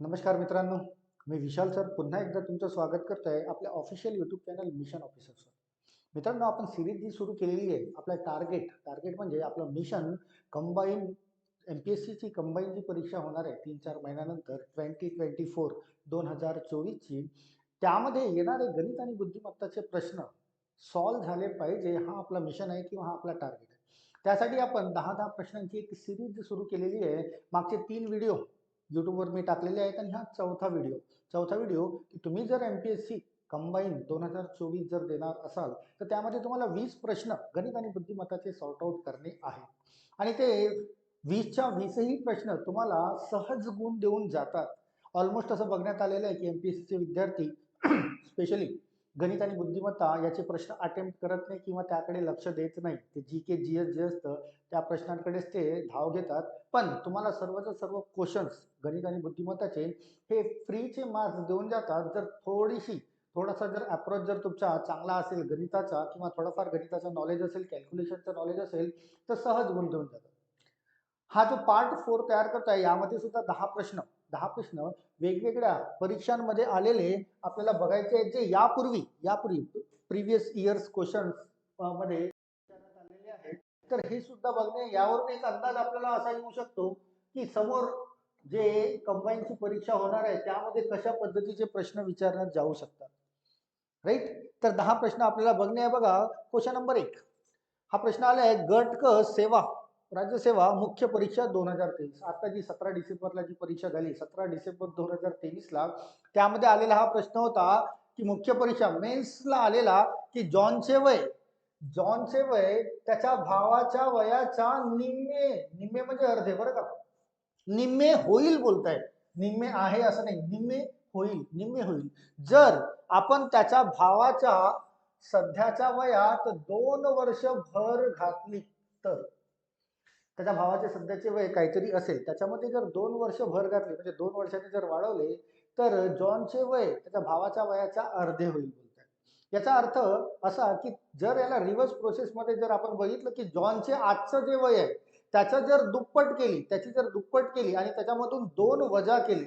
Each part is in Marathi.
नमस्कार मित्रांनो मी विशाल सर. पुन्हा एकदा तुमचं स्वागत करतो आहे आपल्या ऑफिशियल यूट्यूब चॅनल मिशन ऑफिसरचं मित्रांनो आपण सिरीज जी सुरू केलेली आहे आपलं टार्गेट टार्गेट म्हणजे आपलं mission combine M P S सीची कंबाईन जी परीक्षा होणार आहे तीन चार महिन्यानंतर ट्वेंटी ट्वेंटी फोर दोन हजार चोवीसची त्यामध्ये येणारे गणित आणि बुद्धिमत्ताचे प्रश्न सॉल्व झाले पाहिजे. हा आपला मिशन आहे किंवा हा आपला टार्गेट आहे. त्यासाठी आपण दहा दहा प्रश्नांची एक सिरीज सुरू केलेली आहे. मागचे तीन व्हिडिओ यूट्यूबवर मी टाकलेले आहेत आणि हा चौथा व्हिडिओ चौथा व्हिडिओ की तुम्ही जर M P S C combine दोन हजार चोवीस जर देणार असाल तर त्यामध्ये तुम्हाला वीस प्रश्न गणित आणि बुद्धिमत्ताचे सॉर्ट आउट करणे आहे. आणि ते वीसच्या वीसही प्रश्न तुम्हाला सहज गुण देऊन जातात. ऑलमोस्ट असं बघण्यात आलेलं आहे की एम पी एस सीचे विद्यार्थी स्पेशली गणित आणि बुद्धिमत्ता याचे प्रश्न अटेम्प्ट करत नाही किंवा त्याकडे लक्ष देत नाही. ते जी के जी एस जे असतं त्या प्रश्नांकडेच ते धाव घेतात. पण तुम्हाला सर्वच सर्व क्वेश्चन्स गणित आणि बुद्धिमत्ताचे हे फ्रीचे मार्क्स देऊन जातात. जर थोडीशी थोडासा जर अप्रोच जर तुमचा चांगला असेल गणिताचा किंवा थोडाफार गणिताचं नॉलेज असेल कॅल्क्युलेशनचं नॉलेज असेल तर सहज गुण देऊन जातात. हा जो पार्ट फोर तयार करताय यामध्ये सुद्धा दहा प्रश्न दहा प्रश्न वेगवेगळ्या परीक्षांमध्ये आलेले आपल्याला बघायचे आहेत जे यापूर्वी यापूर्वी प्रिव्हियस इयर्स क्वेश्चनमध्ये आलेले आहेत. तर हे सुद्धा बघणे यावरून एक अंदाज आपल्याला असा येऊ शकतो की समोर जे कंबाईनची परीक्षा होणार आहे त्यामध्ये कशा पद्धतीचे प्रश्न विचारण्यात जाऊ शकतात. राईट तर दहा प्रश्न आपल्याला बघणे आहे बघा. क्वेश्चन नंबर एक. हा प्रश्न आला आहे गट क सेवा. राज्यसेवा मुख्य परीक्षा दोन हजार तेवीस. आता जी सतरा डिसेंबरला जी परीक्षा झाली सतरा डिसेंबर दोन हजार तेवीसला त्यामध्ये आलेला हा प्रश्न होता की मुख्य परीक्षा मेन्सला आलेला की जॉनचे वय. जॉनचे वय त्याच्या भावाच्या वयाच्या निम्मे निम्मे म्हणजे अर्धे बरं का? निम्मे होईल बोलताय निम्मे आहे असं नाही निम्मे होईल निम्मे होईल. जर आपण त्याच्या भावाच्या सध्याच्या वयात दोन वर्ष भर घातली तर? त्याच्या भावाचे सध्याचे वय काहीतरी असेल त्याच्यामध्ये जर दोन वर्ष भर घातली म्हणजे दोन वर्षांनी जर वाढवले तर जॉनचे वय त्याच्या भावाच्या वयाच्या अर्धे होईल बोलतात. याचा अर्थ असा की जर याला रिव्हर्स प्रोसेसमध्ये जर आपण बघितलं की जॉनचे आजचं जे वय आहे त्याचं जर दुप्पट केली त्याची जर दुप्पट केली आणि त्याच्यामधून दोन वजा केली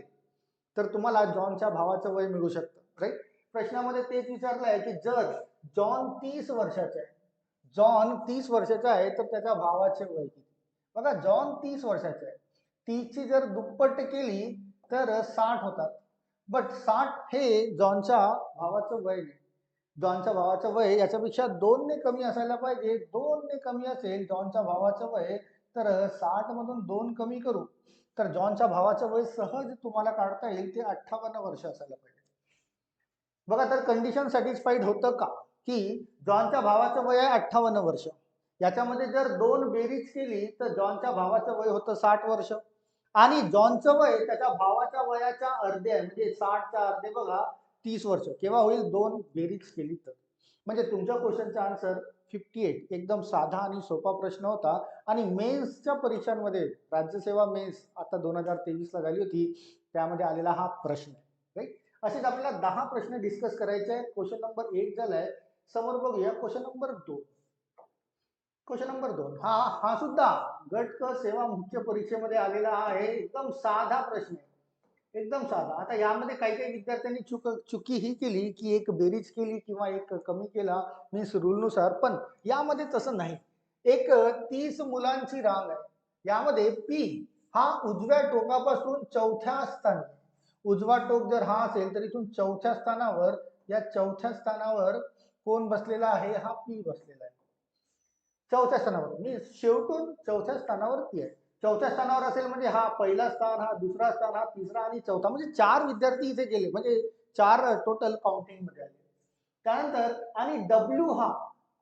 तर तुम्हाला जॉनच्या भावाचं वय मिळू शकतं राईट प्रश्नामध्ये तेच विचारलं आहे की जर जॉन तीस वर्षाचा आहे जॉन तीस वर्षाचा आहे तर त्याच्या भावाचे वय किती? बघा जॉन तीस वर्षाचे आहे. तीसची जर दुप्पट केली तर साठ होतात. बट साठ हे जॉनच्या भावाचं वय नाही. जॉनच्या भावाचं वय याच्यापेक्षा दोनने कमी असायला पाहिजे. दोनने कमी असेल जॉनच्या भावाचं वय तर साठ मधून दोन कमी करू. तर जॉनच्या भावाचं वय सहज तुम्हाला काढता येईल ते अठ्ठावन्न वर्ष असायला पाहिजे. बघा तर कंडिशन सॅटिस्फाईड होतं का? की जॉनच्या भावाचं वय आहे अठ्ठावन्न वर्ष. याच्यामध्ये जर दोन बेरीज केली तर जॉनच्या भावाचं वय होतं साठ वर्ष. आणि जॉनचं वय त्याच्या भावाच्या वयाच्या अर्धे म्हणजे साठच्या अर्धे बघा तीस वर्ष. केव्हा होईल? दोन बेरीज केली तर. म्हणजे तुमच्या क्वेश्चनचा आन्सर फिफ्टी एट एकदम साधा आणि सोपा प्रश्न होता. आणि मेन्सच्या परीक्षांमध्ये राज्यसेवा मेन्स आता दोन हजार तेवीसला झाली होती. त्यामध्ये आलेला हा प्रश्न. राईट असेच आपल्याला दहा प्रश्न डिस्कस करायचे आहेत. क्वेश्चन नंबर एक झालाय. समोर बघूया. क्वेश्चन नंबर दोन. क्वेश्चन नंबर दोन. हा हा सुद्धा गट क सेवा मुख्य परीक्षेमध्ये आलेला आहे. एकदम साधा प्रश्न आहे. एकदम साधा. आता यामध्ये काही काही विद्यार्थ्यांनी चुक चुकी ही केली की एक बेरीज केली किंवा एक कमी केला मीन्स रूलनुसार. पण यामध्ये तसं नाही. एक तीस मुलांची रांग आहे. यामध्ये पी हा उजव्या टोकापासून चौथ्या स्थानी उजवा टोक जर हा असेल तर इथून चौथ्या स्थानावर या चौथ्या स्थानावर कोण बसलेला आहे? हा पी बसलेला आहे. चौथ्या स्थानावर. मी शेवटून चौथ्या स्थानावरती आहे. चौथ्या स्थानावर असेल म्हणजे हा पहिला स्थान हा दुसरा स्थान हा तिसरा आणि चौथा. म्हणजे चार विद्यार्थी इथे गेले. म्हणजे चार टोटल काउंटिंगमध्ये आले. त्यानंतर आणि डब्ल्यू हा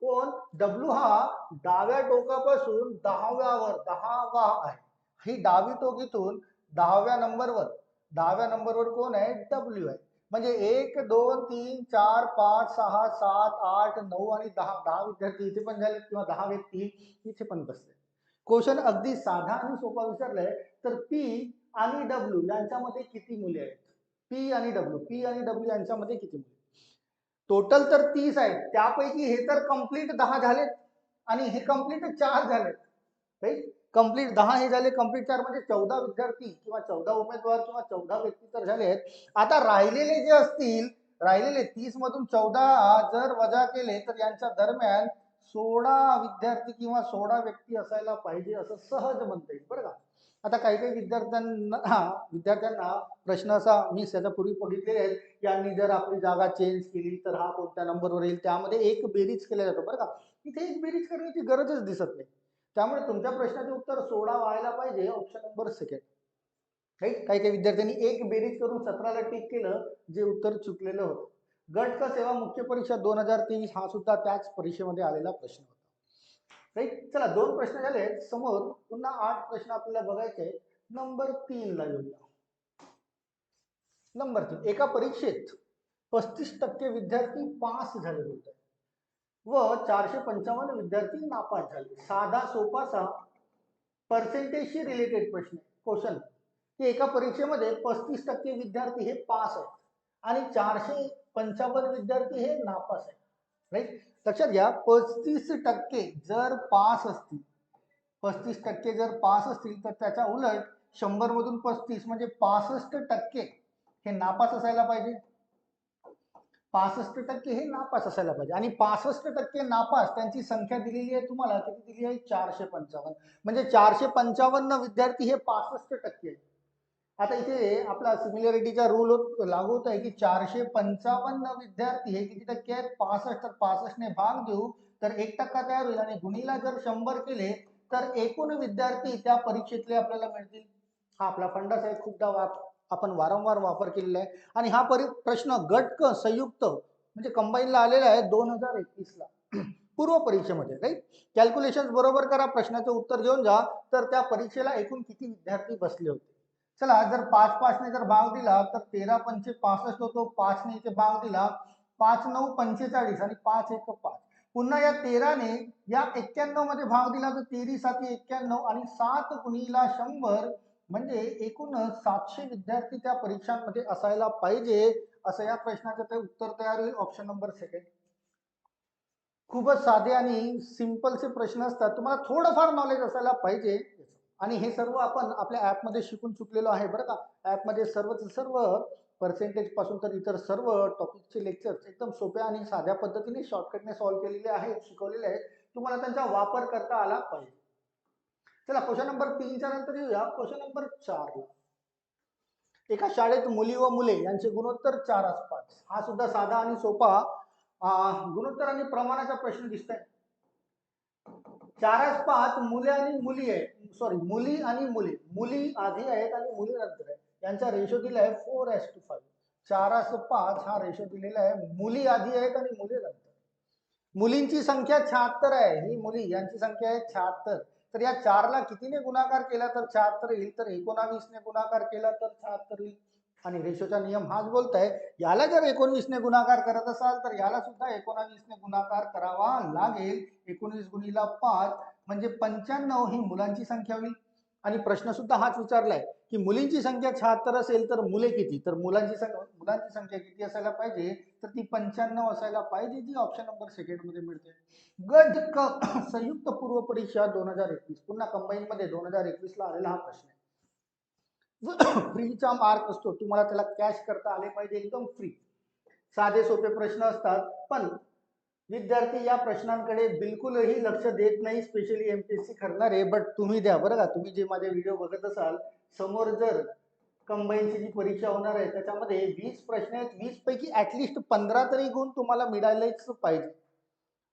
कोण? डब्ल्यू हा डाव्या टोकापासून दहाव्यावर दहावा आहे. ही डावी टोक इथून दहाव्या नंबरवर. दहाव्या नंबरवर कोण आहे? डब्ल्यू आहे. म्हणजे एक दोन तीन चार पाच सहा सात आठ नऊ आणि दहा. दहा विद्यार्थी इथे पण झाले किंवा दहा व्यक्ती इथे पण बसले. क्वेश्चन अगदी साधा आणि सोपा विचारलाय तर पी आणि डब्ल्यू यांच्यामध्ये किती मुले आहेत? पी आणि डब्ल्यू पी आणि डब्ल्यू यांच्यामध्ये किती मुले टोटल तर तीस आहेत. त्यापैकी हे तर कंप्लीट दहा झालेत आणि हे कंप्लीट चार झालेत. राईट कंप्लीट दहा हे झाले कंप्लीट चार म्हणजे चौदा विद्यार्थी किंवा चौदा उमेदवार किंवा चौदा व्यक्ती तर झाले आहेत. आता राहिलेले जे असतील राहिलेले तीस मधून चौदा जर वजा केले तर यांच्या दरम्यान सोळा विद्यार्थी किंवा सोळा व्यक्ती असायला पाहिजे असं सहज म्हणता येईल बरं का? आता काही काही विद्यार्थ्यांना विद्यार्थ्यांना प्रश्न असा मी पूर्वी बघितलेले आहेत यांनी जर आपली जागा चेंज केली तर हा कोणत्या नंबरवर येईल? त्यामध्ये एक बेरीज केला जातो बरं का? इथे एक बेरीज करण्याची गरजच दिसत नाही. त्यामुळे तुमच्या प्रश्नाचे उत्तर सोळा व्हायला पाहिजे ऑप्शन नंबर सेकंड राईट काही काही विद्यार्थ्यांनी एक बेरीज करून सतराला टिक केलं जे उत्तर चुकलेलं होतं. गट क सेवा मुख्य परीक्षा दोन हजार तेवीस हा सुद्धा त्याच परीक्षेमध्ये आलेला प्रश्न होता. राईट? चला दोन प्रश्न झाले समोर पुन्हा आठ प्रश्न आपल्याला बघायचे नंबर तीन ला येऊया. नंबर तीन. एका परीक्षेत पस्तीस टक्के विद्यार्थी पास झाले होते. व चारशे पंचावन्न विद्यार्थी नापास झाले. साधा सोपासा पर्सेंटेजशी रिलेटेड प्रश्न क्वेश्चन. की एका परीक्षेमध्ये पस्तीस टक्के विद्यार्थी हे पास आहेत आणि चारशे पंचावन्न विद्यार्थी हे नापास आहेत. राईट लक्षात घ्या पस्तीस टक्के जर पास असतील पस्तीस टक्के जर पास असतील तर त्याच्या उलट शंभर मधून पस्तीस म्हणजे पासष्ट टक्के हे नापास असायला पाहिजे. पासष्ट टक्के हे नापास असायला पाहिजे. आणि पासष्ट टक्के नापास त्यांची संख्या दिलेली आहे तुम्हाला किती दिली आहे? चारशे पंचावन्न. म्हणजे चारशे पंचावन्न विद्यार्थी हे पासष्ट टक्के आहेत. आता इथे आपला सिमिलॅरिटीचा रूल लागू होत आहे की चारशे पंचावन्न विद्यार्थी हे किती टक्के आहेत? पासष्ट. तर पासष्टने भाग देऊ तर एक टक्का तयार होईल. आणि गुणीला जर शंभर केले तर एकूण विद्यार्थी त्या परीक्षेतले आपल्याला मिळतील. हा आपला फंडाच आहे खूपदा वाप आपण वारंवार वापर केलेला आहे. आणि हा परि प्रश्न गट क संयुक्त म्हणजे कंबाईनला आलेला आहे दोन हजार एकवीसला. पूर्व परीक्षेमध्ये राईट कॅल्क्युलेशन बरोबर करा प्रश्नाचं उत्तर घेऊन जा. तर त्या परीक्षेला एकूण किती विद्यार्थी बसले होते? चला जर पाच पाचने जर भाग दिला तर तेरा पंचे पासष्ट होतो पाचने इथे भाग दिला पाच नऊ पंचेचाळीस आणि पाच एक पाच. पुन्हा या तेराने या एक्क्याण्णवमध्ये भाग दिला तर तेरी साती एक्क्याण्णव आणि सात गुणीला शंभर म्हणजे एकूण सातशे विद्यार्थी त्या परीक्षांमध्ये असायला पाहिजे असं या प्रश्नाचं ते उत्तर तयार होईल. ऑप्शन नंबर सेकंड खूपच साधे आणि सिम्पलचे प्रश्न असतात. तुम्हाला थोडंफार नॉलेज असायला पाहिजे. आणि हे सर्व आपण आपल्या ॲपमध्ये शिकून चुकलेलो आहे बरं का. ॲपमध्ये सर्वच सर्व पर्सेंटेजपासून तर इतर सर्व टॉपिकचे लेक्चर्स एकदम सोप्या आणि साध्या पद्धतीने शॉर्टकटने सॉल्व्ह केलेले आहेत शिकवलेले आहेत. तुम्हाला त्यांचा वापर करता आला पाहिजे. चला क्वेश्चन नंबर तीनच्या नंतर येऊया. क्वेश्चन नंबर चार. एका शाळेत मुली व मुले यांचे गुणोत्तर चार पाच हा सुद्धा साधा आणि सोपा गुणोत्तर आणि प्रमाणाचा प्रश्न दिसत आहे चारच पाच मुले आणि मुली आहेत सॉरी मुली आणि मुली. मुली आधी आहेत आणि मुली नंतर आहेत. यांचा रेशो दिला आहे फोर एस टू फाईव्ह चारस पाच हा रेशो दिलेला आहे. मुली आधी आहेत आणि मुली नंतर मुलींची संख्या शहात्तर आहे. ही मुली यांची संख्या आहे शहात्तर. तर या चारला कितीने गुणाकार केला तर शहात्तर येईल? तर एकोणावीसने गुणाकार केला तर शहात्तर येईल. आणि रेशोचा नियम हाच बोलताय याला जर एकोणवीसने गुणाकार करत असाल तर याला सुद्धा एकोणावीसने गुणाकार करावा लागेल. एकोणीस गुणीला पाच म्हणजे पंच्याण्णव ही मुलांची संख्या होईल. आणि प्रश्न सुद्धा हाच विचारलाय की मुलींची संख्या शहात्तर असेल तर मुले किती? तर मुलांची संख्या मुलांची संख्या किती असायला पाहिजे? तर ती पंच्याण्णव असायला पाहिजे जी ऑप्शन नंबर सेकंडमध्ये मिळते. गट क संयुक्त पूर्व परीक्षा दोन हजार एकवीस. पुन्हा कंबाईन मध्ये दोन हजार एकवीस ला आलेला हा प्रश्न आहे. फ्रीचा मार्क असतो. तुम्हाला त्याला कॅश करता आले पाहिजे. एकदम फ्री साधे सोपे प्रश्न असतात. पण विद्यार्थी या प्रश्नांकडे बिलकुलही लक्ष देत नाही specially M P S MPSC करणारे. बट तुम्ही द्या बरं का. तुम्ही जे माझे व्हिडिओ बघत असाल समोर जर कंबाईनची जी परीक्षा होणार आहे त्याच्यामध्ये वीस प्रश्न आहेत. वीस पैकी ऍटलिस्ट पंधरा तरी गुण तुम्हाला मिळायलाच पाहिजे.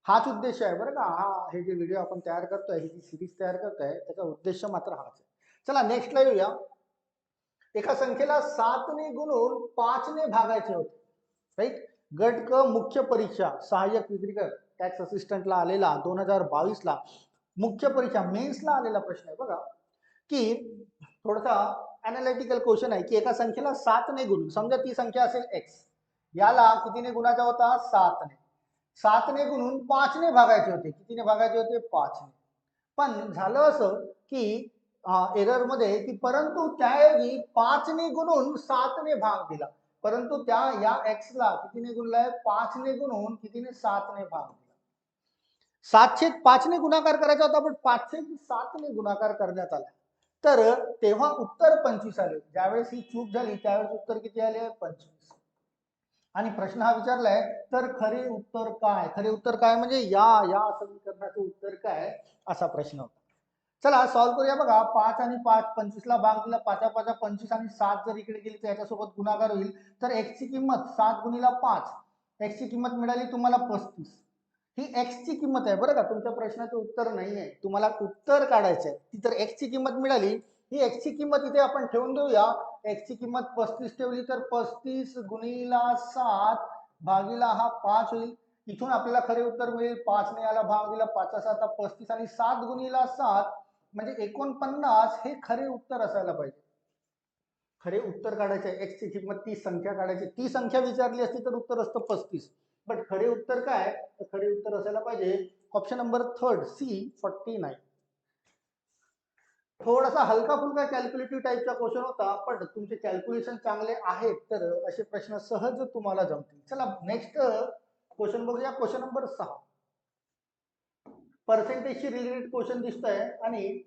हाच उद्देश आहे बरं का. हा हे जे व्हिडिओ आपण तयार करतोय ही जी सिरीज तयार करतोय त्याचा उद्देश मात्र हाच आहे. चला नेक्स्टला येऊया. एका संख्येला सातने गुणून पाचने भागायचे होते. राईट गट क मुख्य परीक्षा सहाय्यक विक्रीकर टॅक्स असिस्टंटला आलेला दोन हजार बावीसला मुख्य परीक्षा मेन्सला आलेला प्रश्न आहे बघा. की थोडासा अनालिटिकल क्वेश्चन आहे की एका संख्येला सातने गुणून समजा ती संख्या असेल एक्स याला कितीने गुणाचा होता? सातने सातने गुणून पाचने भागायचे होते. कितीने भागायचे होते? पाचने पण झालं असं की एररमध्ये की परंतु त्याऐवजी पाचने गुणून सातने भाग दिला. परंतु त्या या एक्सला कितीने गुणलाय? पाचने गुण होऊन कितीने? सातने भाग दिला सातशे पाचने गुणाकार करायचा होता पण पाचशे सातने गुणाकार करण्यात आला. तर तेव्हा उत्तर पंचवीस आले. ज्यावेळेस ही चूक झाली त्यावेळेस उत्तर किती आले? पंचवीस. आणि प्रश्न हा विचारलाय तर खरे उत्तर काय? खरे उत्तर काय म्हणजे या या समीकरणाचे उत्तर काय? असा प्रश्न होता. चला सॉल्व्ह करूया बघा. पाच आणि पाच पंचवीसला भाग दिला. पाचा पाचा पंचवीस आणि सात जर इकडे गेली तर याच्यासोबत गुणाकार होईल. तर एक्सची किंमत सात गुणीला पाच. एक्सची किंमत मिळाली तुम्हाला पस्तीस. ही एक्सची किंमत आहे बरं का? तुमच्या प्रश्नाचं उत्तर नाही आहे तुम्हाला उत्तर काढायचं आहे ती तर एक्सची किंमत मिळाली. ही एक्सची किंमत इथे आपण ठेवून देऊया. एक्सची किंमत पस्तीस ठेवली तर पस्तीस गुणीला सात भागीला हा पाच होईल. इथून आपल्याला खरे उत्तर मिळेल. पाच ने याला भाग दिला. पाच सात पस्तीस आणि सात गुणीला सात. म्हणजे एकोणपन्नास हे खरे उत्तर असायला पाहिजे. खरे उत्तर काढायचे एक्स ची किंमत ती संख्या काढायची. ती संख्या विचारली असती तर उत्तर असतं पस्तीस. बट खरे उत्तर काय? तर खरे उत्तर असायला पाहिजे. Option number third C forty nine थोडासा हलका फुलका कॅल्क्युलेटिव्ह टाईपचा क्वेश्चन होता पण तुमचे कॅल्क्युलेशन चांगले आहेत तर असे प्रश्न सहज तुम्हाला जमतील. चला नेक्स्ट क्वेश्चन बघूया. क्वेश्चन नंबर सहा. पर्सेंटेजशी रिलेटेड क्वेश्चन दिसत आहे आणि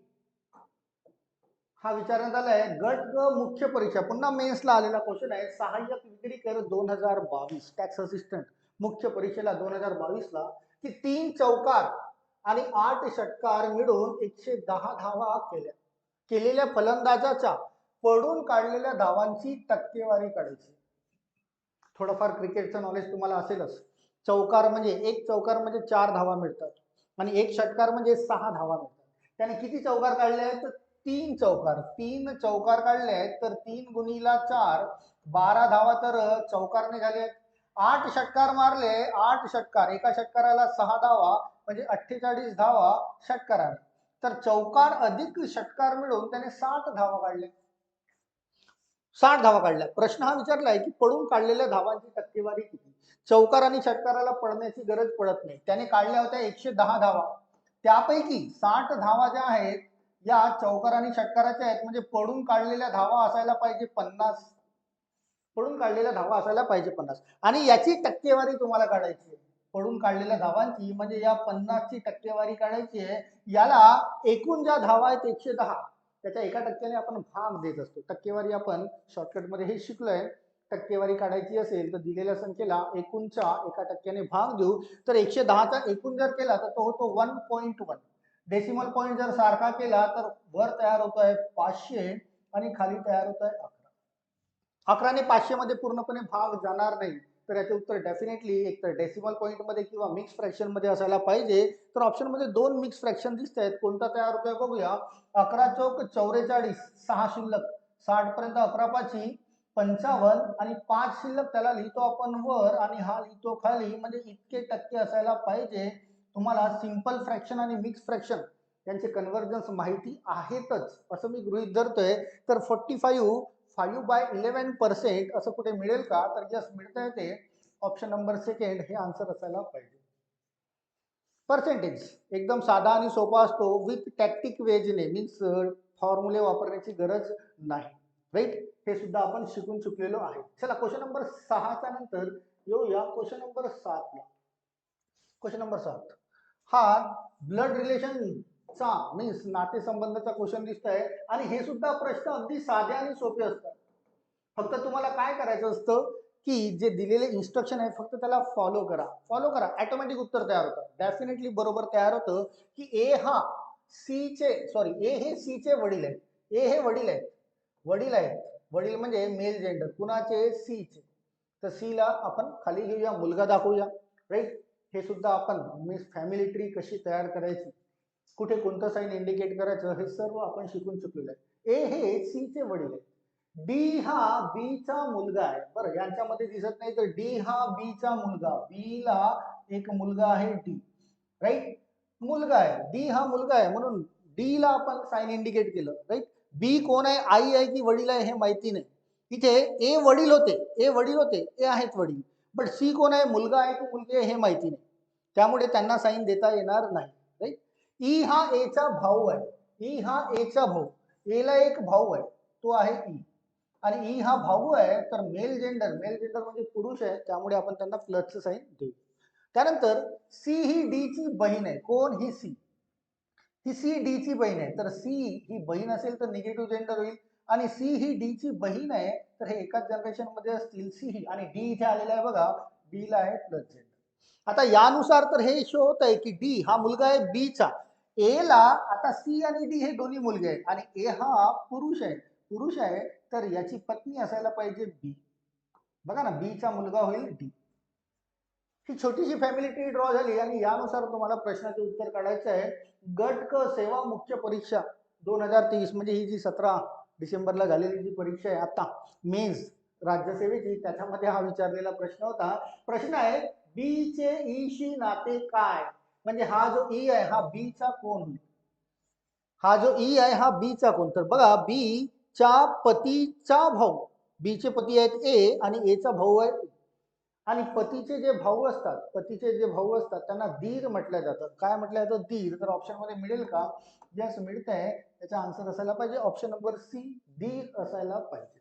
हा विचारण्यात आलाय गट ग मुख्य परीक्षा. पुन्हा मेन्सला आलेला क्वेश्चन आहे सहाय्यक विक्रीकर दोन हजार बावीस. टॅक्स असिस्टंट मुख्य परीक्षेला दोन हजार बावीसला. की तीन चौकार आणि आठ षटकार मिळून एकशे दहा धावा केल्या. केलेल्या फलंदाजाच्या पडून काढलेल्या धावांची टक्केवारी काढायची. थोडंफार क्रिकेटचं नॉलेज तुम्हाला असेलच. चौकार म्हणजे एक चौकार म्हणजे चार धावा मिळतात. आणि एक षटकार म्हणजे सहा धावा मिळतात. त्याने किती चौकार काढले आहेत? तर तीन चौकार. तीन चौकार काढले आहेत तर तीन गुणीला चार. बारा धावा तर चौकारने निघाले आहेत. आठ षटकार मारले. आठ षटकार. एका षटकाराला सहा धावा म्हणजे अठ्ठेचाळीस धावा षटकाराने. तर चौकार अधिक षटकार मिळून त्याने साठ धावा काढल्या साठ धावा काढल्या. प्रश्न हा विचारलाय की पडून काढलेल्या धावांची टक्केवारी किती? चौकार आणि षटकाराला पडण्याची गरज पडत नाही. त्याने काढल्या होत्या एकशे दहा धावा. त्यापैकी साठ धावा ज्या आहेत या चौकार आणि षटकाराच्या आहेत. म्हणजे पडून काढलेल्या धावा असायला पाहिजे पन्नास. पडून काढलेल्या धावा असायला पाहिजे पन्नास. आणि याची टक्केवारी तुम्हाला काढायची आहे. पडून काढलेल्या धावांची म्हणजे या पन्नासची टक्केवारी काढायची आहे. याला एकूण ज्या धावा आहेत एकशे दहा त्याच्या एका टक्क्याने आपण भाग देत असतो. टक्केवारी आपण शॉर्टकटमध्ये हे शिकलोय. टक्केवारी काढायची असेल तर दिलेल्या संख्येला एकूणच्या एका टक्क्याने भाग देऊ. तर एकशे दहाचा एकूण जर केला तर तो होतो one point one decimal point जर सारखा केला तर वर तयार होतो आहे पाचशे आणि खाली तयार होत आहे अकरा. अकराने पाचशे मध्ये पूर्णपणे भाग जाणार नाही. तर याचे उत्तर डेफिनेटली एक तर डेसिमल पॉईंटमध्ये किंवा मिक्स फ्रॅक्शनमध्ये असायला पाहिजे. तर ऑप्शनमध्ये दोन मिक्स फ्रॅक्शन दिसत आहेत कोणता तयार होतोय बघूया. अकरा चौक चौवेचाळीस सहा शिल्लक. साठ पर्यंत अकरा पाची पंचावन्न आणि पाच शिल्लक त्याला लिहितो आपण वर आणि हा लिहितो खाली. म्हणजे इतके टक्के असायला पाहिजे. तुम्हाला सिंपल फ्रॅक्शन आणि मिक्स फ्रॅक्शन यांचे कन्व्हर्जन्स माहिती आहेतच. असं मी गृहित धरतोय. तर forty five five by eleven percent असं कुठे मिळेल का? तर यस मिळतं येते. ऑप्शन नंबर सेकंड हे आन्सर असायला पाहिजे. पर्सेंटेज एकदम साधा आणि सोपा असतो. विथ टॅक्टिक वेजने. मीन्स फॉर्म्युले वापरण्याची गरज नाही. राईट हे सुद्धा आपण शिकून चुकलेलो आहे. चला क्वेश्चन नंबर सहाच्या नंतर येऊया. क्वेश्चन नंबर सातला. क्वेश्चन नंबर सात. हा ब्लड रिलेशनचा मीन्स नातेसंबंधाचा क्वेश्चन दिसत आहे. आणि हे सुद्धा प्रश्न अगदी साधे आणि सोपे असतात. फक्त तुम्हाला काय करायचं असतं की जे दिलेले इन्स्ट्रक्शन आहे फक्त त्याला फॉलो करा. फॉलो करा. ॲटोमॅटिक उत्तर तयार होतं. डेफिनेटली बरोबर तयार होतं की ए हा सी चे सॉरी ए हे सी चे वडील आहेत. ए हे वडील आहेत. वडील आहेत. वडील म्हणजे मेल जेंडर कुणाचे? सी चे. तर सी ला आपण खाली घेऊया मुलगा दाखवूया. राईट हे सुद्धा आपण मीन्स फॅमिली ट्री कशी तयार करायची? कुठे कोणतं साईन इंडिकेट करायचं? हे सर्व आपण शिकून चुकलेलं आहे. ए हे सी चे वडील आहेत. डी हा बी चा मुलगा आहे. बरं यांच्यामध्ये दिसत नाही तर डी हा बी चा मुलगा. बी ला एक मुलगा आहे डी राईट मुलगा आहे. डी हा मुलगा आहे. म्हणून डी ला आपण साईन इंडिकेट केलं. राईट बी कोण आहे? आई आहे की वडील आहे हे माहिती नाही. इथे ए वडील होते. ए वडील होते. ए आहेत वडील. बट सी कोण आहे? मुलगा आहे की मुलगी आहे हे माहिती नाही. त्यामुळे त्यांना साईन देता येणार नाही. राईट ई हा एचा भाऊ आहे. ई हा एचा भाऊ. एला एक भाऊ आहे. तो आहे ई. आणि ई हा भाऊ आहे तर मेल जेंडर. मेल जेंडर म्हणजे पुरुष आहे. त्यामुळे आपण त्यांना प्लसचं साईन देऊ. त्यानंतर सी ही डी ची बहीण आहे. कोण? ही सी. ही सी डी ची बहीण आहे. तर सी ही बहीण असेल तर निगेटिव्ह जेंडर होईल. आणि सी ही डी ची बहीण आहे तर हे एकाच जनरेशनमध्ये असतील सी ही. आणि डी इथे आलेला आहे बघा डी ला आहे प्लस जेंडर आता यानुसार तर हे शो होत आहे की डी हा मुलगा आहे बी चा. ए ला आता सी आणि डी हे दोन्ही मुलगे आहेत. आणि ए हा पुरुष आहे. पुरुष आहे तर याची पत्नी असायला पाहिजे बी बघा ना बी चा मुलगा होईल डी ही छोटीशी फॅमिली ट्री ड्रॉ झाली आणि यानुसार तुम्हाला प्रश्नाचे उत्तर काढायचं आहे. गट क सेवा मुख्य परीक्षा दोन हजार तेवीस म्हणजे ही जी सतरा डिसेंबरला झालेली जी परीक्षा आहे आता मेन्स राज्यसेवेची त्याच्यामध्ये हा विचारलेला प्रश्न होता. प्रश्न आहे बी चे ई शी नाते काय? म्हणजे हा जो ई आहे हा बी चा कोण? हा जो ई आहे हा बी चा कोण? तर बघा बी च्या पतीचा भाऊ. बी चे पती आहेत ए आणि ए चा भाऊ आहे आणि पतीचे जे भाऊ असतात पतीचे जे भाऊ असतात त्यांना दीर म्हटलं जातं. काय म्हटलं जातं? दीर. तर ऑप्शनमध्ये मिळेल का? यस मिळत आहे त्याचा आन्सर असायला पाहिजे. ऑप्शन नंबर सी दीर असायला पाहिजे.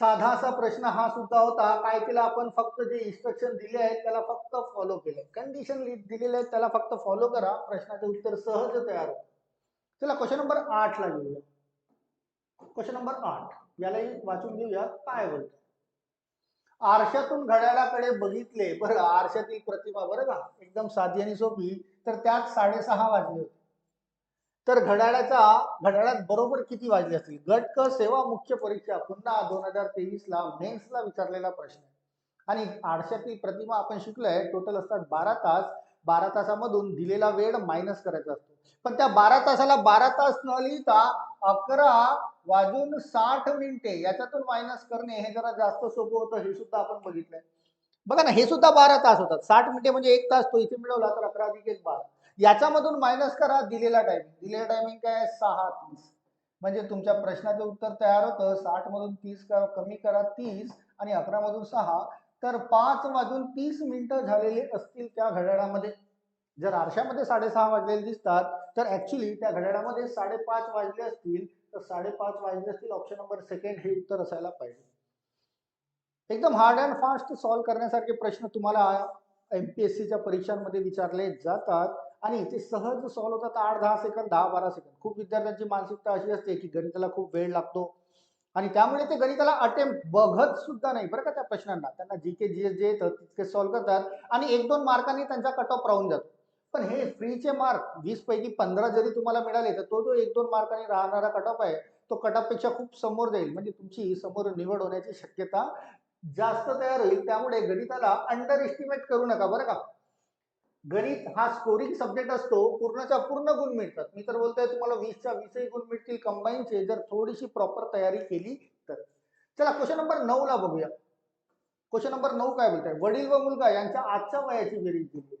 साधा असा प्रश्न हा सुद्धा होता. काय केलं आपण? फक्त जे इन्स्ट्रक्शन दिले आहेत त्याला फक्त फॉलो केलं. कंडिशन दिलेले आहेत त्याला फक्त फॉलो करा. प्रश्नाचे उत्तर सहज तयार होतं चला क्वेश्चन नंबर आठ ला घेऊया. क्वेश्चन नंबर आठ. यालाही वाचून घेऊया. काय बोलतो आरशातून घड्याळाकडे बघितले बरं आरशातील प्रतिमा बरं का? एकदम साधी आणि सोपी. तर त्यात साडेसहा वाजले होते. तर घड्याळाचा घड्याळात बरोबर किती वाजले असतील? गट क सेवा मुख्य परीक्षा पुन्हा दोन हजार तेवीस ला मेन्सला विचारलेला प्रश्न. आहे आणि आरशातील प्रतिमा आपण शिकलोय टोटल असतात बारा तास. बारा तासामधून दिलेला वेळ मायनस करायचा असतो. पण त्या बारा तासाला बारा तास न लिहिता अकरा वाजून साठ मिनिटे याच्यातून मायनस करणे हे जरा जास्त सोपं होतं हे सुद्धा आपण बघितलंय. बघा ना हे सुद्धा बारा तास होतात. साठ मिनिटे म्हणजे एक तास तो इथे मिळवला तर अकरा अधिक एक बारा. याच्यामधून मायनस करा दिलेला टायमिंग दिलेला टायमिंग काय सहा तीस. म्हणजे तुमच्या प्रश्नाचं उत्तर तयार होतं. साठ मधून तीस कमी करा तीस आणि अकरा मधून सहा. तर पाच वाजून तीस मिनिटं झालेले असतील त्या घड्याळामध्ये. जर आरशामध्ये साडेसहा वाजलेले दिसतात तर ऍक्च्युली त्या घड्याळामध्ये साडेपाच वाजले असतील. साडेपाच वाजले असतील ऑप्शन नंबर सेकंड हे उत्तर असायला पाहिजे एकदम हार्ड अँड फास्ट सॉल्व्ह करण्यासारखे प्रश्न तुम्हाला एमपीएससीच्या परीक्षांमध्ये विचारले जातात आणि ते सहज सॉल्व्ह होतात आठ दहा सेकंद दहा बारा सेकंद खूप विद्यार्थ्यांची मानसिकता अशी असते की गणिताला खूप वेळ लागतो आणि त्यामुळे ते गणिताला अटेम्प्ट बघत सुद्धा नाही बरं का त्या प्रश्नांना त्यांना जी के जी जे येतं तितके सॉल्व्ह करतात आणि एक दोन मार्कांनी त्यांचा कट ऑफ राहून जातो पण हे फ्रीचे मार्क वीस पैकी पंधरा जरी तुम्हाला मिळाले तर तो जो एक दोन मार्काने राहणारा कट आहे तो कट खूप समोर जाईल. म्हणजे तुमची समोर निवड होण्याची शक्यता जास्त तयार होईल. त्यामुळे गणिताला अंडर एस्टिमेट करू नका बरं का? गणित हा स्कोरिंग सब्जेक्ट असतो पूर्णच्या पूर्ण गुण मिळतात. मी तर बोलतोय तुम्हाला वीसच्या वीसही गुण मिळतील कंबाईनचे जर थोडीशी प्रॉपर तयारी केली तर. चला क्वेश्चन नंबर नऊ ला बघूया. क्वेश्चन नंबर नऊ काय बोलताय? वडील व मुलगा यांच्या आजच्या वयाची बेरीज दिली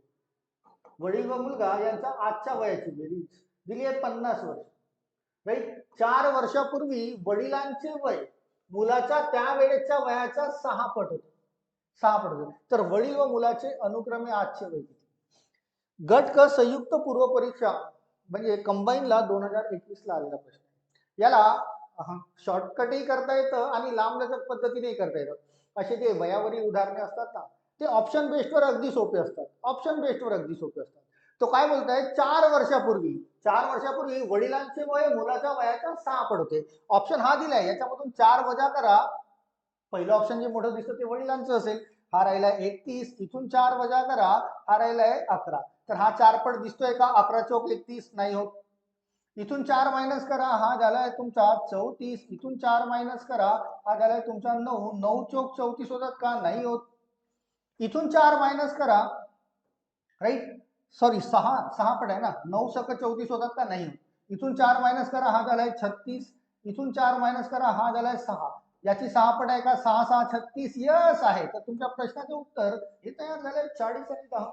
वडील व मुलगा यांचा आजच्या वयाची बेरीज. दिली आहे पन्नास वर्ष. राईट चार वर्षापूर्वी वडिलांचे वय मुलाच्या त्या वेळेच्या वयाच्या सहा पट होते. सहा पट होते. तर वडील व मुलाचे अनुक्रमे आजचे वय किती? गट क संयुक्त पूर्व परीक्षा म्हणजे कंबाईनला दोन हजार एकवीस ला आलेला प्रश्न. याला शॉर्टकटही करता येतं आणि लांबलचक पद्धतीनेही करता येतं. असे जे वयावरील उदाहरणे असतात ना. ते ऑप्शन बेस्डवर अगदी सोपे असतात. ऑप्शन बेस्डवर अगदी सोपे असतात. तो काय बोलताय चार वर्षापूर्वी चार वर्षापूर्वी वडिलांचे वय मुलाच्या वयाच्या सहा पडते. होते ऑप्शन हा दिलाय. याच्यामधून चार वजा करा. पहिलं ऑप्शन जे मोठं दिसतं ते वडिलांचं असेल. हा राहिलाय एकतीस इथून चार वजा करा. हा राहिलाय अकरा. तर हा चार पट दिसतोय का? अकरा चौक एकतीस. नाही होत. इथून चार मायनस करा. हा झालाय तुमचा चौतीस. इथून चार मायनस करा. हा झालाय तुमचा नऊ. नऊ चौक चौतीस होतात का? नाही होत. इथून चार मायनस करा. राईट सॉरी सहा सहा पट आहे ना. नऊ सक चौतीस होतात का? नाही. इथून चार मायनस करा हा झालाय छत्तीस. इथून चार मायनस करा हा झालाय सहा. याची सहा पट आहे का? सहा सहा छत्तीस. यस आहे. तर तुमच्या प्रश्नाचे उत्तर हे तयार झालंय चाळीस आणि दहा.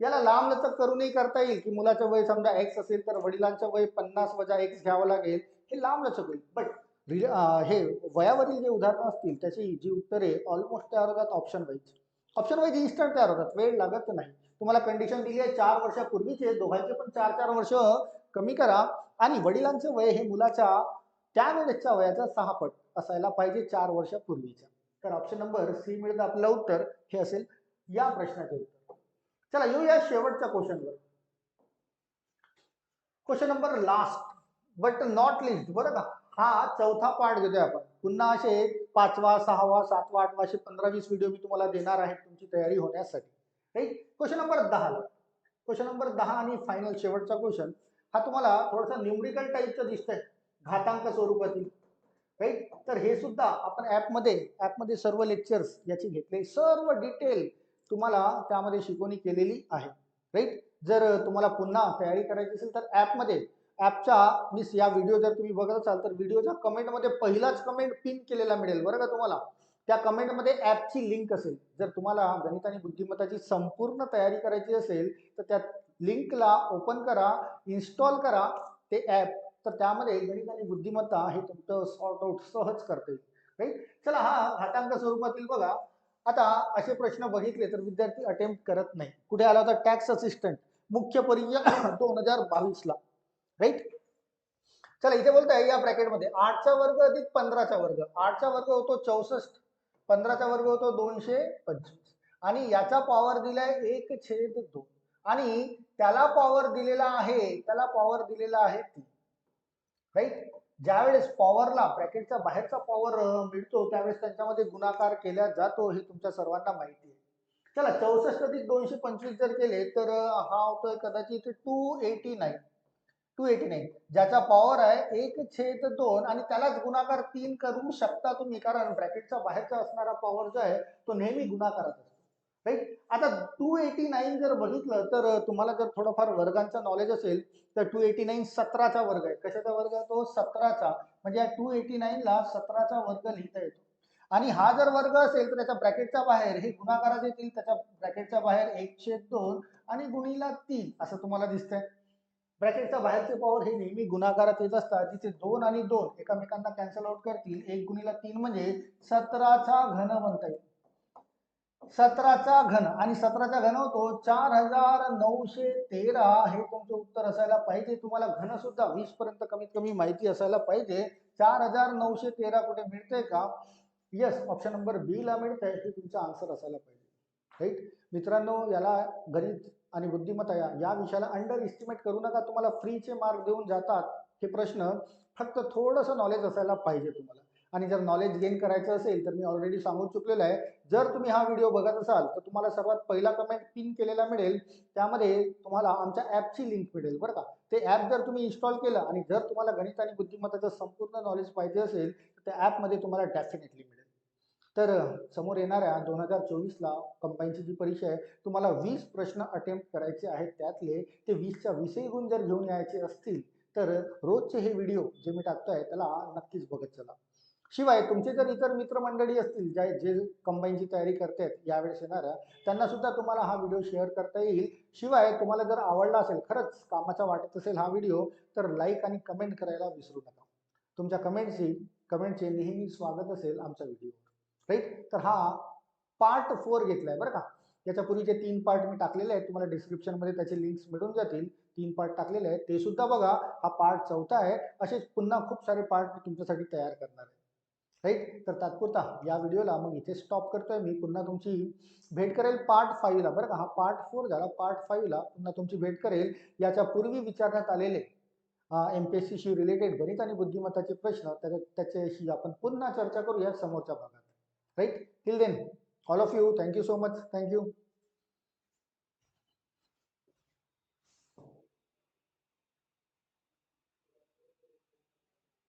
याला लांब लचक करूनही करता येईल की मुलाचं वय समजा एक्स असेल तर वडिलांचं वय पन्नास वजा एक्स घ्यावं लागेल. हे लांब लचक होईल बट हे वयावरील जे उदाहरणं असतील त्याची जी उत्तरे ऑलमोस्ट तयार होतात option wise option wise instant तयार होतात. वेळ लागत नाही. तुम्हाला कंडिशन दिली आहे चार वर्षापूर्वीचे दोघांचे पण चार चार वर्ष कमी करा. आणि वडिलांचं वय हे मुलाच्या त्यावेळेसच्या वयाचा सहा पट असायला पाहिजे चार वर्षापूर्वीच्या. तर ऑप्शन नंबर सी मिळतं आपलं उत्तर. हे असेल या प्रश्नाचे उत्तर. चला येऊया शेवटच्या क्वेश्चनवर question number last but not least बरं का? हा चौथा पार्ट घेतोय आपण. पुन्हा असे पाचवा सहावा सातवा आठवा असे पंधरा वीस व्हिडिओ मी तुम्हाला देणार आहे तुमची तयारी होण्यासाठी. राईट क्वेश्चन नंबर दहा क्वेश्चन नंबर दहा आणि फायनल शेवटचा क्वेश्चन हा तुम्हाला थोडासा न्यूमरिकल टाईपचं दिसतंय. घातांक स्वरूपातील. राईट तर हे सुद्धा आपण ॲपमध्ये ॲपमध्ये सर्व लेक्चर्स याची घेतले. सर्व डिटेल तुम्हाला त्यामध्ये शिकवणी केलेली आहे. राईट जर तुम्हाला पुन्हा तयारी करायची असेल तर ॲपमध्ये ॲपच्या मीन्स या व्हिडिओ जर तुम्ही बघत असाल तर व्हिडिओच्या कमेंटमध्ये पहिलाच कमेंट पिन केलेला मिळेल बरं का तुम्हाला? त्या कमेंटमध्ये ॲपची लिंक असेल. जर तुम्हाला गणित आणि बुद्धिमत्ताची संपूर्ण तयारी करायची असेल तर त्या लिंकला ओपन करा इन्स्टॉल करा ते ॲप. तर त्यामध्ये गणित आणि बुद्धिमत्ता हे तुमचं सॉर्ट आउट सहज करते. राईट? चला हा घातांक स्वरूपातील बघा. आता असे प्रश्न बघितले तर विद्यार्थी अटेम्प्ट करत नाही. कुठे आला होता टॅक्स असिस्टंट? मुख्य परीक्षा दोन हजार बावीसला. राईट चला इथे बोलताय या ब्रॅकेटमध्ये आठचा वर्ग अधिक पंधराचा वर्ग. आठचा वर्ग होतो चौसष्ट. पंधराचा वर्ग होतो दोनशे पंचवीस. आणि याचा पॉवर दिलाय एक छेद दोन. आणि त्याला पॉवर दिलेला आहे त्याला पॉवर दिलेला आहे तीन. राईट ज्यावेळेस पॉवरला ब्रॅकेटचा बाहेरचा पॉवर मिळतो त्यावेळेस त्यांच्यामध्ये गुणाकार केला जातो हे तुमच्या सर्वांना माहिती आहे. चला चौसष्ट अधिक दोनशे पंचवीस जर केले तर हा होतोय कदाचित two eighty nine two eighty nine ज्याचा पॉवर आहे एक छेद दोन आणि त्यालाच गुणाकार तीन करू शकता तुम्ही. कारण ब्रॅकेटच्या बाहेरचा असणारा पॉवर जो आहे तो नेहमी गुणाकारात असतो. राईट आता टू एटी नाईन जर बघितलं तर तुम्हाला जर थोडंफार वर्गांचं नॉलेज असेल तर टू एटी नाईन सतराचा वर्ग आहे. कशाचा वर्ग आहे तो? सतराचा. म्हणजे या टू एटी नाईनला सतराचा वर्ग लिहिता येतो. आणि हा जर वर्ग असेल तर त्याच्या ब्रॅकेटच्या बाहेर हे गुणाकारात येतील त्याच्या ब्रॅकेटच्या बाहेर एकशे दोन आणि गुणीला तीन असं तुम्हाला दिसतंय. ब्रॅकेटच्या बाहेरचे पॉवर हे नेहमी गुणाकारात येत असतात. जिथे दोन आणि दोन एकमेकांना कॅन्सल आउट करतील एक गुणीला तीन म्हणजे सतराचा घन म्हणता येईल. सतराचा घन. आणि सतराचा घन होतो चार हजार नऊशे तेरा. हे तुमचं उत्तर असायला पाहिजे. तुम्हाला घन सुद्धा वीस पर्यंत कमीत कमी माहिती असायला पाहिजे. चार हजार नऊशे तेरा कुठे मिळतंय का? येस ऑप्शन नंबर बी ला मिळतंय. हे तुमचा आन्सर असायला पाहिजे. राईट मित्रांनो याला गणित आणि बुद्धिमत्ता या या विषयाला अंडर इस्टिमेट करू नका. तुम्हाला फ्रीचे मार्क देऊन जातात हे प्रश्न. फक्त थोडंसं नॉलेज असायला पाहिजे तुम्हाला. आणि जर नॉलेज गेन करायचं असेल तर मी ऑलरेडी सांगून चुकलेलं आहे. जर तुम्ही हा व्हिडिओ बघत असाल तर तुम्हाला सर्वात पहिला कमेंट पिन केलेला मिळेल. त्यामध्ये तुम्हाला आमच्या ॲपची लिंक मिळेल बरं का? ते ॲप जर तुम्ही इन्स्टॉल केलं आणि जर तुम्हाला गणित आणि बुद्धिमत्ताचं संपूर्ण नॉलेज पाहिजे असेल तर त्या ॲपमध्ये तुम्हाला डेफिनेटली मिळेल. तर समोर येणाऱ्या दोन हजार चोवीसला कंबाईनची जी परीक्षा आहे तुम्हाला वीस प्रश्न अटेम्प्ट करायचे आहेत. त्यातले ते वीसच्या वीसही गुण जर घेऊन यायचे असतील तर रोजचे हे व्हिडिओ जे मी टाकतो आहे त्याला नक्कीच बघत चला. शिवाय तुमचे जर इतर मित्रमंडळी असतील ज्या जे कंबाईनची तयारी करतायत यावेळेस येणाऱ्या त्यांना सुद्धा तुम्हाला हा व्हिडिओ शेअर करता येईल. शिवाय तुम्हाला जर आवडला असेल खरंच कामाचा वाटत असेल हा व्हिडिओ तर लाईक आणि कमेंट करायला विसरू नका. तुमच्या कमेंटची कमेंटचे नेहमी स्वागत असेल आमच्या व्हिडिओवर राईट तर हा पार्ट फोर घेतलाय बरं का. याच्या पूर्वीचे तीन पार्ट मी टाकलेले आहेत तुम्हाला डिस्क्रिप्शनमध्ये त्याचे लिंक्स मिळून जातील. तीन पार्ट टाकलेले आहेत. ते सुद्धा बघा हा पार्ट चौथा आहे. असेच पुन्हा खूप सारे पार्ट मी तुमच्यासाठी तयार करणार आहे. राईट तर तात्पुरता या व्हिडिओला मग इथे स्टॉप करतोय मी. पुन्हा तुमची भेट करेल पार्ट फाईव्हला बरं का हा पार्ट फोर झाला. पार्ट फाईव्हला पुन्हा तुमची भेट करेल. याच्या पूर्वी विचारण्यात आलेले एम पी एस सीशी रिलेटेड गणित आणि बुद्धिमत्ताचे प्रश्न त्याच्या त्याच्याशी आपण पुन्हा चर्चा करूया समोरच्या भागात. right? Till then all of you thank you so much. Thank you.